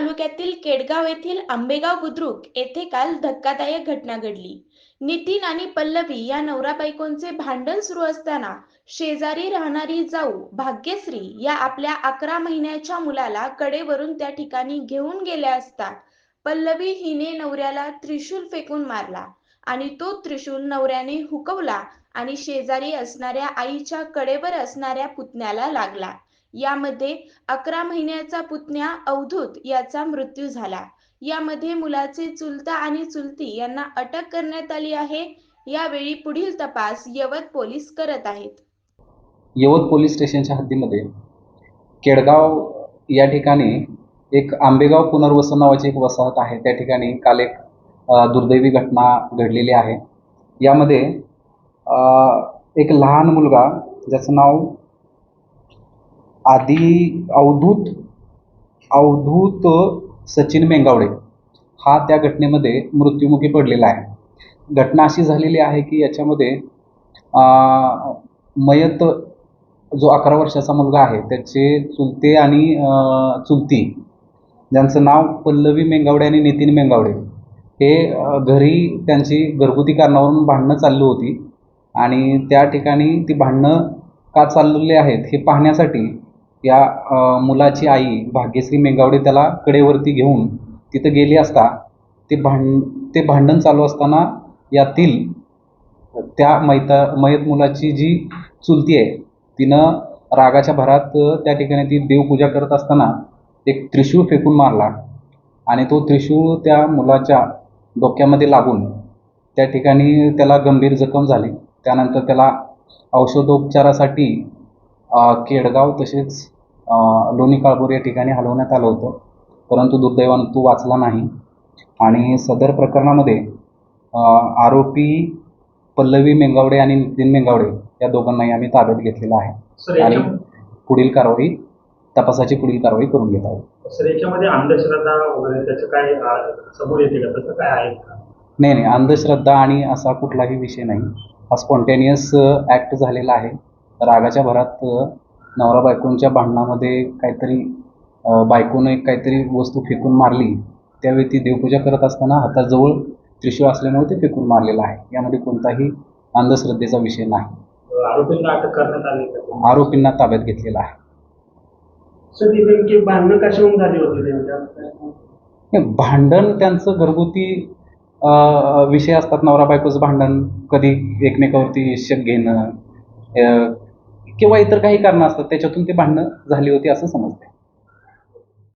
तालुक्यातील केडगाव येथील आंबेगाव बुद्रुक येथे काल धक्कादायक घटना घडली. नितीन आणि पल्लवी या नवरा बायकोंचे भांडण सुरू असताना शेजारी राहणारी जाऊ भाग्यश्री या आपल्या अकरा महिन्याच्या मुलाला कडेवरून त्या ठिकाणी घेऊन गेल्या असता पल्लवी हिने नवऱ्याला त्रिशूल फेकून मारला आणि तो त्रिशूल नवऱ्याने हुकवला आणि शेजारी असणाऱ्या आईच्या कडेवर असणाऱ्या पुतण्याला लागला. यामध्ये अकरा महिन्याचा पुतण्या अवधूत याचा मृत्यू झाला. यामध्ये मुलाचे चुलता आणि चुलती यांना अटक करण्यात आली आहे. यावेळी पुढील तपास यवत पोलीस करत आहेत. यवत पोलीस स्टेशनच्या हद्दीमध्ये केडगाव या ठिकाणी एक आंबेगाव पुनर्वसन नावाची एक वसाहत आहे. त्या ठिकाणी काल एक दुर्दैवी घटना घडलेली आहे. यामध्ये एक लहान मुलगा ज्याचं नाव आधी अवधूत अवधूत सचिन मेंगावडे. हा त्या घटनेमध्ये मृत्युमुखी पडलेला आहे. घटना अशी झालेली आहे की याच्यामध्ये मयत जो अकरा वर्षाचा मुलगा आहे त्याचे चुलते आणि चुलती ज्यांचं नाव पल्लवी मेंगावडे आणि नितीन मेंगावडे हे घरी त्यांची घरगुती कारणावरून भांडणं चालली होती. आणि त्या ठिकाणी ती भांडणं का चाललेली आहेत हे पाहण्यासाठी या मुलाची आई भाग्यश्री मेंगावडे त्याला कडेवरती घेऊन तिथं गेली असता ते भांड ते भांडण चालू असताना यातील त्या मैता मयत मुलाची जी चुलती आहे तिनं रागाच्या भरात त्या ठिकाणी ती देवपूजा करत असताना एक त्रिशूळ फेकून मारला आणि तो त्रिशूळ त्या मुलाच्या डोक्यामध्ये लागून त्या ठिकाणी त्याला गंभीर जखम झाली. त्यानंतर त्याला औषधोपचारासाठी केडगाव तसेच लोणी काळभोर या ठिकाणी हलवण्यात आलं होतं. परंतु दुर्दैवानं तो वाचला नाही. आणि सदर प्रकरणामध्ये आरोपी पल्लवी मेंगावडे आणि नितीन मेंगावडे या दोघांनाही आम्ही ताब्यात घेतलेलं आहे. आणि पुढील कारवाई तपासाची पुढील कारवाई करून घेत आहोत. सर याच्यामध्ये अंधश्रद्धा वगैरे त्याचं काय समोर येते का? तसं काय आहे? नाही नाही अंधश्रद्धा आणि असा कुठलाही विषय नाही. हा स्पॉन्टेनियस ॲक्ट झालेला आहे. रागाच्या भरात नवरा बायकोंच्या भांडणामध्ये काहीतरी बायकोनं एक काहीतरी वस्तू फेकून मारली त्यावेळी ती देवपूजा करत असताना हाताजवळ त्रिशूळ असल्यामुळे ते फेकून मारलेलं आहे. यामध्ये कोणताही अंधश्रद्धेचा विषय नाही. आरोपींना अटक करण्यात आली आरोपींना ताब्यात घेतलेला आहे. भांडणं कशाहून झाली होती त्यांच्या? हे भांडण त्यांचं घरगुती विषय असतात नवरा बायकोचं भांडण. कधी एकमेकावरती शक घेणं किंवा इतर काही कारणं असतात त्याच्यातून ते भांडणं झाली होती असं समजते